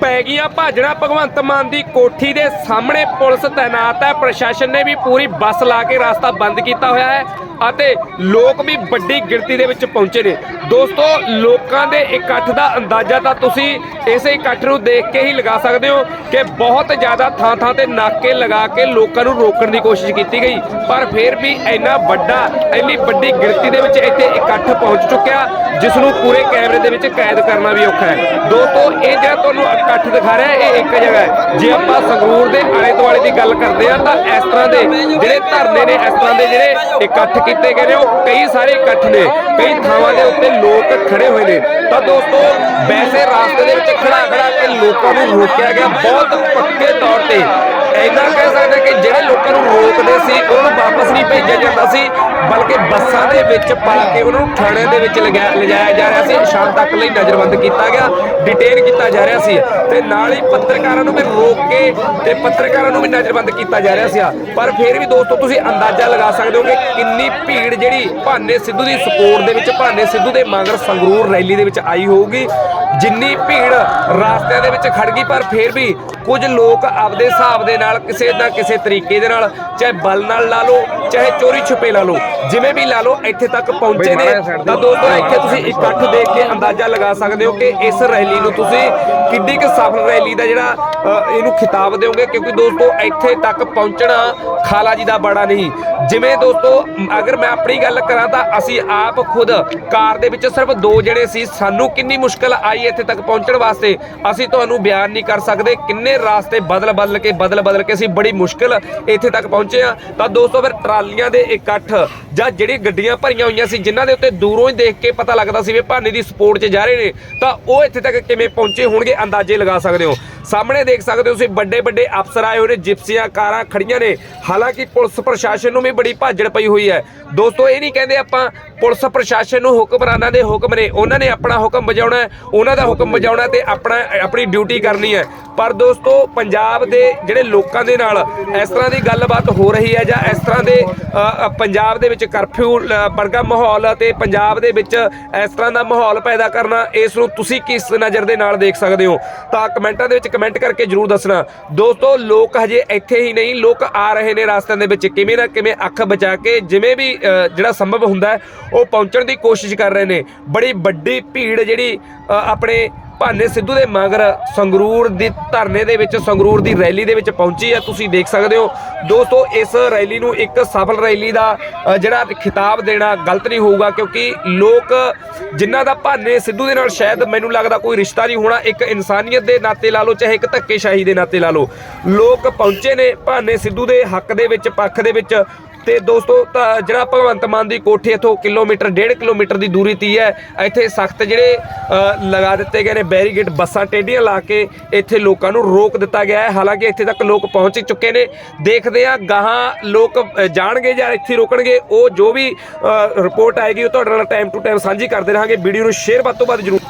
ਪੈ ਗਈਆਂ। ਭਾਜਣਾ ਭਗਵੰਤ ਮਾਨ ਦੀ ਕੋਠੀ ਦੇ ਸਾਹਮਣੇ ਪੁਲਿਸ ਤਾਇਨਾਤ ਹੈ। ਪ੍ਰਸ਼ਾਸਨ ਨੇ ਵੀ ਪੂਰੀ ਬੱਸ ਲਾ ਕੇ ਰਸਤਾ ਬੰਦ ਕੀਤਾ ਹੋਇਆ ਹੈ ਅਤੇ ਲੋਕ ਵੀ ਵੱਡੀ ਗਿਣਤੀ ਦੇ ਵਿੱਚ ਪਹੁੰਚੇ ਨੇ। ਦੋਸਤੋ, ਲੋਕਾਂ ਦੇ ਇਕੱਠ ਦਾ ਅੰਦਾਜ਼ਾ ਤਾਂ ਤੁਸੀਂ ਇਸੇ ਇਕੱਠ ਨੂੰ ਦੇਖ ਕੇ ਹੀ ਲਗਾ ਸਕਦੇ ਹੋ ਕਿ ਬਹੁਤ ਜ਼ਿਆਦਾ ਥਾਂ ਥਾਂ ਤੇ ਨਾਕੇ ਲਗਾ ਕੇ ਲੋਕਾਂ ਨੂੰ ਰੋਕਣ ਦੀ ਕੋਸ਼ਿਸ਼ ਕੀਤੀ ਗਈ। ਪਰ ਫਿਰ ਵੀ ਇੰਨਾ ਵੱਡਾ, ਇੰਨੀ ਵੱਡੀ ਗਿਣਤੀ ਦੇ ਵਿੱਚ ਇੱਥੇ ਇਕੱਠ ਪਹੁੰਚ ਚੁੱਕਿਆ, ਜਿਸ ਨੂੰ ਪੂਰੇ ਕੈਮਰੇ ਦੇ ਵਿੱਚ ਕੈਦ ਕਰਨਾ ਵੀ ਔਖਾ ਹੈ। ਦੋਸਤੋ, ਇਹ ਜਿਹੜਾ ਤੁਹਾਨੂੰ ਇਕੱਠ ਦਿਖਾ ਰਿਹਾ, ਇਹ ਇੱਕ ਜਗ੍ਹਾ ਹੈ। ਜੇ ਆਪਾਂ ਸੰਗਰੂਰ ਦੇ ਆਲੇ ਦੁਆਲੇ ਦੀ ਗੱਲ ਕਰਦੇ ਆ ਤਾਂ ਇਸ ਤਰ੍ਹਾਂ ਦੇ ਜਿਹੜੇ ਧਰਨੇ ਨੇ, ਇਸ ਤਰ੍ਹਾਂ ਦੇ ਜਿਹੜੇ ਇਕੱਠ ਕੀਤੇ ਗਏ ਨੇ, ਉਹ ਕਈ ਸਾਰੇ ਇਕੱਠ ਨੇ। ਕਈ ਥਾਵਾਂ ਦੇ ਉੱਤੇ ਲੋਕ ਖੜੇ ਹੋਏ ਨੇ। ਤਾਂ ਦੋਸਤੋ, ਵੈਸੇ ਰਾਸਤੇ ਦੇ ਵਿੱਚ ਖੜਾ ਖੜਾ ਕੇ ਲੋਕਾਂ ਨੂੰ ਰੋਕਿਆ ਗਿਆ। ਬਹੁਤ ਪੱਕੇ ਤੌਰ ਤੇ ਇੰਨਾ ਕਹਿ ਸਕਦੇ ਕਿ ਜਿਹੜੇ ਲੋਕਾਂ ਨੂੰ ਰੋਕਦੇ ਸੀ, ਉਹਨਾਂ ਨੂੰ ਵਾਪਸ ਨਹੀਂ ਭੇਜਿਆ ਜਾਂਦਾ ਸੀ, ਬਲਕਿ ਬੱਸਾਂ ਦੇ ਵਿੱਚ ਪਾ ਕੇ ਉਹਨਾਂ ਨੂੰ ਥਾਣੇ ਦੇ ਵਿੱਚ ਲਗਾ- ਲਿਜਾਇਆ ਜਾ ਰਿਹਾ ਸੀ, ਸ਼ਾਮ ਤੱਕ ਲਈ ਨਜ਼ਰਬੰਦ ਕੀਤਾ ਗਿਆ ਡਿਟੇਨ ਕੀਤਾ ਜਾ ਰਿਹਾ ਸੀ ਤੇ ਨਾਲ ਹੀ ਪੱਤਰਕਾਰਾਂ ਨੂੰ ਵੀ ਰੋਕ ਕੇ ਤੇ ਪੱਤਰਕਾਰਾਂ ਨੂੰ ਵੀ ਨਜ਼ਰਬੰਦ ਕੀਤਾ ਜਾ ਰਿਹਾ ਸੀ ਪਰ ਫਿਰ ਵੀ ਦੋਸਤੋ, ਤੁਸੀਂ ਅੰਦਾਜ਼ਾ ਲਗਾ ਸਕਦੇ ਹੋ ਕਿ ਕਿੰਨੀ ਭੀੜ ਜਿਹੜੀ ਭਾਨੇ ਸਿੱਧੂ ਦੀ ਸਪੋਰਟ ਦੇ ਵਿੱਚ, ਭਾਨੇ ਸਿੱਧੂ ਦੇ ਮਗਰ ਸੰਗਰੂਰ ਰੈਲੀ ਦੇ ਵਿੱਚ ਆਈ ਹੋਊਗੀ। ਜਿੰਨੀ ਭੀੜ ਰਸਤਿਆਂ ਦੇ ਵਿੱਚ ਖੜ ਗਈ, ਪਰ ਫਿਰ ਵੀ ਕੁਝ ਲੋਕ ਆਪਦੇ ਹਿਸਾਬ ਦੇ ਨਾਲ ਕਿਸੇ ਨਾ ਕਿਸੇ ਤਰੀਕੇ ਦੇ ਨਾਲ, ਚਾਹੇ ਬਲ ਨਾਲ ਲਾ ਲਓ, ਚਾਹੇ ਚੋਰੀ ਛੁਪੇ ਲਾ ਲਓ ਜਿਵੇਂ ਵੀ ਲਾ ਲਓ ਇੱਥੇ ਤੱਕ ਪਹੁੰਚੇ ਨੇ। ਤਾਂ ਦੋਸਤੋ ਇੱਥੇ ਤੁਸੀਂ ਇਕੱਠ ਦੇਖ ਕੇ ਅੰਦਾਜ਼ਾ ਲਗਾ ਸਕਦੇ ਹੋ ਕਿ ਇਸ ਰੈਲੀ ਨੂੰ ਤੁਸੀਂ ਕਿੰਨੀ ਕੁ ਸਫਲ ਰੈਲੀ ਦਾ ਜਿਹੜਾ ਇਹਨੂੰ ਖਿਤਾਬ ਦਿਓਗੇ। ਕਿਉਂਕਿ ਦੋਸਤੋ ਇੱਥੇ ਤੱਕ ਪਹੁੰਚਣਾ ਖਾਲਾ ਜੀ ਦਾ ਬੜਾ ਨਹੀਂ। ਜਿਵੇਂ ਦੋਸਤੋ ਅਗਰ ਮੈਂ ਆਪਣੀ ਗੱਲ ਕਰਾਂ ਤਾਂ ਅਸੀਂ ਆਪ ਖੁਦ ਕਾਰ ਦੇ ਵਿੱਚ ਸਿਰਫ ਦੋ ਜਣੇ ਸੀ। ਸਾਨੂੰ ਕਿੰਨੀ ਮੁਸ਼ਕਲ ਆਈ ਇੱਥੇ ਤੱਕ ਪਹੁੰਚਣ ਵਾਸਤੇ? ਅਸੀਂ ਤੁਹਾਨੂੰ ਬਿਆਨ ਨਹੀਂ ਕਰ ਸਕਦੇ ਕਿੰਨੇ ਰਾਸਤੇ ਬਦਲ ਬਦਲ ਕੇ ਬਦਲ ਬਦਲ ਕੇ ਅਸੀਂ ਬੜੀ ਮੁਸ਼ਕਲ ਇੱਥੇ ਤੱਕ ਪਹੁੰਚੇ ਆ ਤਾਂ ਦੋਸਤੋ ਫਿਰ ਟਰਾਲੀਆਂ ਦੇ ਇਕੱਠ ਜਾਂ ਜਿਹੜੀ ਗੱਡੀਆਂ ਭਰੀਆਂ ਹੋਈਆਂ ਸੀ, ਜਿਨ੍ਹਾਂ ਦੇ ਉੱਤੇ ਦੂਰੋਂ ਹੀ ਦੇਖ ਕੇ ਪਤਾ ਲੱਗਦਾ ਸੀ ਵੀ ਭਾਨੇ ਦੀ ਸਪੋਰਟ 'ਚ ਜਾ ਰਹੇ ਨੇ, ਤਾਂ ਉਹ ਇੱਥੇ ਤੱਕ ਕਿਵੇਂ ਪਹੁੰਚੇ ਹੋਣਗੇ, ਅੰਦਾਜ਼ੇ ਲਗਾ ਸਕਦੇ ਹੋ। ਸਾਹਮਣੇ ਦੇਖ ਸਕਦੇ ਹੋ ਤੁਸੀਂ ਵੱਡੇ ਵੱਡੇ ਅਫਸਰ ਆਏ ਹੋਏ ਨੇ, ਜਿਪਸੀਆਂ ਕਾਰਾਂ ਖੜੀਆਂ ਨੇ। ਹਾਲਾਂਕਿ ਪੁਲਿਸ ਪ੍ਰਸ਼ਾਸਨ ਨੂੰ ਵੀ ਬੜੀ ਭਾਜੜ ਪਈ ਹੋਈ ਹੈ। ਦੋਸਤੋ, ਇਹ ਨਹੀਂ ਕਹਿੰਦੇ ਆਪਾਂ ਪੁਲਿਸ ਪ੍ਰਸ਼ਾਸਨ ਨੂੰ ਹੁਕਮਰਾਨਾਂ ਦੇ ਹੁਕਮ ਨੇ ਉਹਨਾਂ ਨੇ ਆਪਣਾ ਹੁਕਮ ਵਜਾਉਣਾ ਉਹਨਾਂ ਦਾ ਹੁਕਮ ਵਜਾਉਣਾ ਤੇ ਆਪਣਾ ਆਪਣੀ ਡਿਊਟੀ ਕਰਨੀ ਹੈ। ਪਰ ਦੋਸਤੋ ਪੰਜਾਬ ਦੇ ਜਿਹੜੇ ਲੋਕਾਂ ਦੇ ਨਾਲ ਇਸ ਤਰ੍ਹਾਂ ਦੀ ਗੱਲਬਾਤ ਹੋ ਰਹੀ ਹੈ ਜਾਂ ਇਸ ਤਰ੍ਹਾਂ ਦੇ ਪੰਜਾਬ ਦੇ ਵਿੱਚ ਕਰਫਿਊ ਅ, ਵਰਗਾ ਮਾਹੌਲ ਅਤੇ ਪੰਜਾਬ ਦੇ ਵਿੱਚ ਇਸ ਤਰ੍ਹਾਂ ਦਾ ਮਾਹੌਲ ਪੈਦਾ ਕਰਨਾ ਇਸ ਨੂੰ ਤੁਸੀਂ ਕਿਸ ਨਜ਼ਰ ਦੇ ਨਾਲ ਦੇਖ ਸਕਦੇ ਹੋ? ਤਾਂ ਕਮੈਂਟਾਂ ਦੇ ਵਿੱਚ ਕਮੈਂਟ ਕਰਕੇ ਜਰੂਰ ਦੱਸਣਾ। ਦੋਸਤੋ ਲੋਕ ਹਜੇ ਇੱਥੇ ਹੀ ਨਹੀਂ ਲੋਕ ਆ ਰਹੇ ਨੇ ਰਾਸਤਿਆਂ ਦੇ ਵਿੱਚ। ਕਿਵੇਂ ਨਾ ਕਿਵੇਂ ਅੱਖ ਬਚਾ ਕੇ ਜਿਵੇਂ ਵੀ ਜਿਹੜਾ ਸੰਭਵ ਹੁੰਦਾ ਉਹ ਪਹੁੰਚਣ ਦੀ ਕੋਸ਼ਿਸ਼ ਕਰ ਰਹੇ ਨੇ। ਬੜੀ ਵੱਡੀ ਭੀੜ ਜਿਹੜੀ ਆਪਣੇ ਭਾਨੇ ਸਿੱਧੂ ਦੇ ਮਗਰ ਸੰਗਰੂਰ ਦੀ ਧਰਨੇ ਦੇ ਵਿੱਚ, ਸੰਗਰੂਰ ਦੀ ਰੈਲੀ ਦੇ ਵਿੱਚ ਪਹੁੰਚੀ ਹੈ। ਤੁਸੀਂ ਦੇਖ ਸਕਦੇ ਹੋ। ਦੋਸਤੋ, ਇਸ ਰੈਲੀ ਨੂੰ ਇੱਕ ਸਫਲ ਰੈਲੀ ਦਾ ਜਿਹੜਾ ਖਿਤਾਬ ਦੇਣਾ ਗਲਤ ਨਹੀਂ ਹੋਊਗਾ, ਕਿਉਂਕਿ ਲੋਕ ਜਿਨ੍ਹਾਂ ਦਾ ਭਾਨੇ ਸਿੱਧੂ ਦੇ ਨਾਲ ਸ਼ਾਇਦ ਮੈਨੂੰ ਲੱਗਦਾ ਕੋਈ ਰਿਸ਼ਤਾ ਨਹੀਂ ਹੋਣਾ, ਇੱਕ ਇਨਸਾਨੀਅਤ ਦੇ ਨਾਤੇ ਲਾ ਲਓ, ਚਾਹੇ ਇੱਕ ਧੱਕੇਸ਼ਾਹੀ ਦੇ ਨਾਤੇ ਲਾ ਲਓ। ਲੋਕ ਪਹੁੰਚੇ ਨੇ ਭਾਨੇ ਸਿੱਧੂ ਦੇ ਹੱਕ ਦੇ ਵਿੱਚ, ਪੱਖ ਦੇ ਵਿੱਚ। ਤੇ ਦੋਸਤੋ, ਤਾਂ ਜਿਹੜਾ ਭਗਵੰਤ ਮਾਨ ਦੀ ਕੋਠੀ ਇਥੋਂ ਕਿਲੋਮੀਟਰ 1.5 ਕਿਲੋਮੀਟਰ ਦੀ ਦੂਰੀ ਤੀ ਹੈ ਇੱਥੇ ਸਖਤ ਜਿਹੜੇ ਲਗਾ ਦਿੱਤੇ ਗਏ ਨੇ ਬੈਰੀਗੇਟ ਬੱਸਾਂ, ਟੇਢੀਆਂ ਲਾ ਕੇ ਇੱਥੇ ਲੋਕਾਂ ਨੂੰ ਰੋਕ ਦਿੱਤਾ ਗਿਆ ਹੈ। ਹਾਲਾਂਕਿ ਇੱਥੇ ਤੱਕ ਲੋਕ ਪਹੁੰਚ ਚੁੱਕੇ ਨੇ। ਦੇਖਦੇ ਆ ਗਾਹਾਂ ਲੋਕ ਜਾਣਗੇ ਜਾਂ ਇੱਥੇ ਰੋਕਣਗੇ। ਉਹ ਜੋ ਵੀ ਰਿਪੋਰਟ ਆਏਗੀ ਉਹ ਤੁਹਾਡੇ ਨਾਲ ਟਾਈਮ ਟੂ ਟਾਈਮ ਸਾਂਝੀ ਕਰਦੇ ਰਹਾਂਗੇ। ਵੀਡੀਓ ਨੂੰ ਸ਼ੇਅਰ ਵੱਧ ਤੋਂ ਵੱਧ ਜਰੂਰ